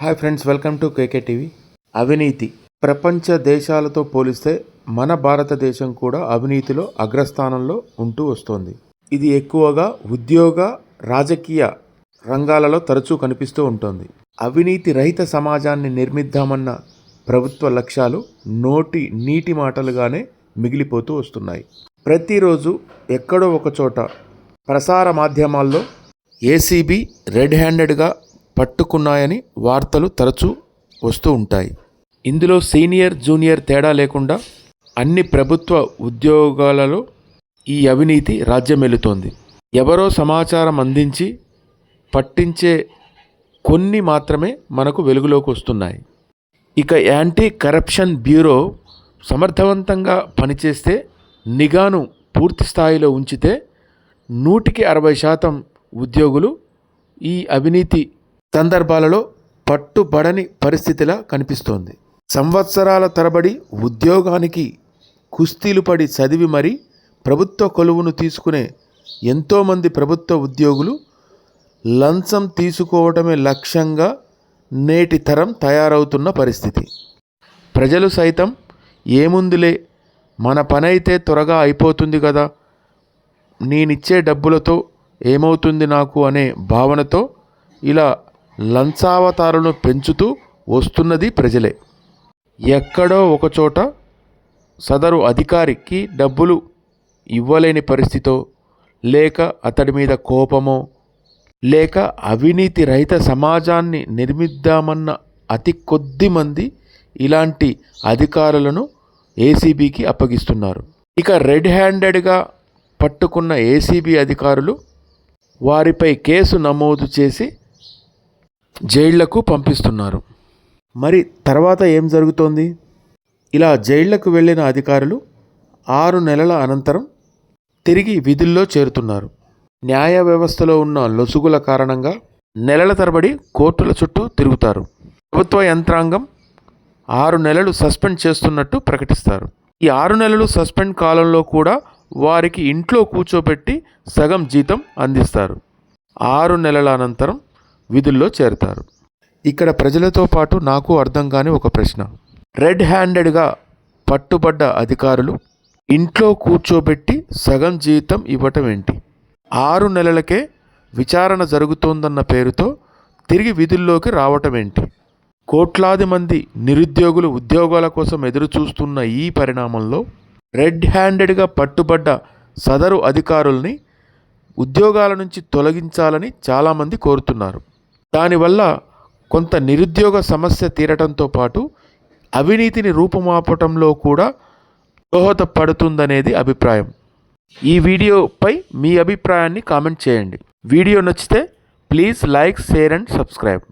Hi friends welcome to KK TV. అవినీతి. ప్రపంచ దేశాలతో పోలిస్తే మన భారతదేశం కూడా అవినీతిలో అగ్రస్థానంలో ఉంటూ వస్తోంది. ఇది ఎక్కువగా ఉద్యోగ రాజకీయ రంగాలలో తరచూ కనిపిస్తూ ఉంటుంది. అవినీతి రహిత సమాజాన్ని నిర్మిద్దామన్న ప్రభుత్వ లక్ష్యాలు నోటి నీటి మాటలుగానే మిగిలిపోతూ వస్తున్నాయి. ప్రతిరోజు ఎక్కడో ఒక చోట ప్రసార మాధ్యమాల్లో ఏసీబీ రెడ్ హ్యాండెడ్గా పట్టుకున్నాయని వార్తలు తరచూ వస్తూ ఉంటాయి. ఇందులో సీనియర్ జూనియర్ తేడా లేకుండా అన్ని ప్రభుత్వ ఉద్యోగాలలో ఈ అవినీతి రాజ్యమెలుతోంది. ఎవరో సమాచారం అందించి పట్టించే కొన్ని మాత్రమే మనకు వెలుగులోకి వస్తున్నాయి. ఇక యాంటీ కరప్షన్ బ్యూరో సమర్థవంతంగా పనిచేస్తే నిఘాను పూర్తి స్థాయిలో ఉంచితే నూటికి అరవై శాతం ఉద్యోగులు ఈ అవినీతి సందర్భాలలో పట్టుబడని పరిస్థితిలా కనిపిస్తోంది. సంవత్సరాల తరబడి ఉద్యోగానికి కుస్తీలు పడి చదివి మరీ ప్రభుత్వ కొలువును తీసుకునే ఎంతోమంది ప్రభుత్వ ఉద్యోగులు లంచం తీసుకోవటమే లక్ష్యంగా నేటి తరం తయారవుతున్న పరిస్థితి. ప్రజలు సైతం ఏముందిలే మన పనైతే త్వరగా అయిపోతుంది కదా నేనిచ్చే డబ్బులతో ఏమవుతుంది నాకు అనే భావనతో ఇలా లంచావతారులను పెంచుతూ వస్తున్నది ప్రజలే. ఎక్కడో ఒకచోట సదరు అధికారికి డబ్బులు ఇవ్వలేని పరిస్థితో లేక అతడి మీద కోపమో లేక అవినీతి రహిత సమాజాన్ని నిర్మిద్దామన్న అతి కొద్ది మంది ఇలాంటి అధికారులను ఏసీబీకి అప్పగిస్తున్నారు. ఇక రెడ్ హ్యాండెడ్గా పట్టుకున్న ఏసీబీ అధికారులు వారిపై కేసు నమోదు చేసి జైళ్ళకు పంపిస్తున్నారు. మరి తర్వాత ఏం జరుగుతోంది? ఇలా జైళ్ళకు వెళ్ళిన అధికారులు ఆరు నెలల అనంతరం తిరిగి విధుల్లో చేరుతున్నారు. న్యాయ వ్యవస్థలో ఉన్న లొసుగుల కారణంగా నెలల తరబడి కోర్టుల చుట్టూ తిరుగుతారు. ప్రభుత్వ యంత్రాంగం ఆరు నెలలు సస్పెండ్ చేస్తున్నట్టు ప్రకటిస్తారు. ఈ ఆరు నెలలు సస్పెండ్ కాలంలో కూడా వారికి ఇంట్లో కూర్చోబెట్టి సగం జీతం అందిస్తారు. ఆరు నెలల అనంతరం విధుల్లో చేరతారు. ఇక్కడ ప్రజలతో పాటు నాకు అర్థం కాని ఒక ప్రశ్న. రెడ్ హ్యాండెడ్గా పట్టుబడ్డ అధికారులు ఇంట్లో కూర్చోబెట్టి సగం జీతం ఇవ్వటం ఏంటి? ఆరు నెలలకే విచారణ జరుగుతోందన్న పేరుతో తిరిగి విధుల్లోకి రావటం ఏంటి? కోట్లాది మంది నిరుద్యోగులు ఉద్యోగాల కోసం ఎదురు చూస్తున్న ఈ పరిణామంలో రెడ్ హ్యాండెడ్గా పట్టుబడ్డ సదరు అధికారుల్ని ఉద్యోగాల నుంచి తొలగించాలని చాలామంది కోరుతున్నారు. దానివల్ల కొంత నిరుద్యోగ సమస్య తీరటంతో పాటు అవినీతిని రూపుమాపటంలో కూడా దోహదపడుతుందనేది అభిప్రాయం. ఈ వీడియోపై మీ అభిప్రాయాన్ని కామెంట్ చేయండి. వీడియో నచ్చితే please like share and subscribe.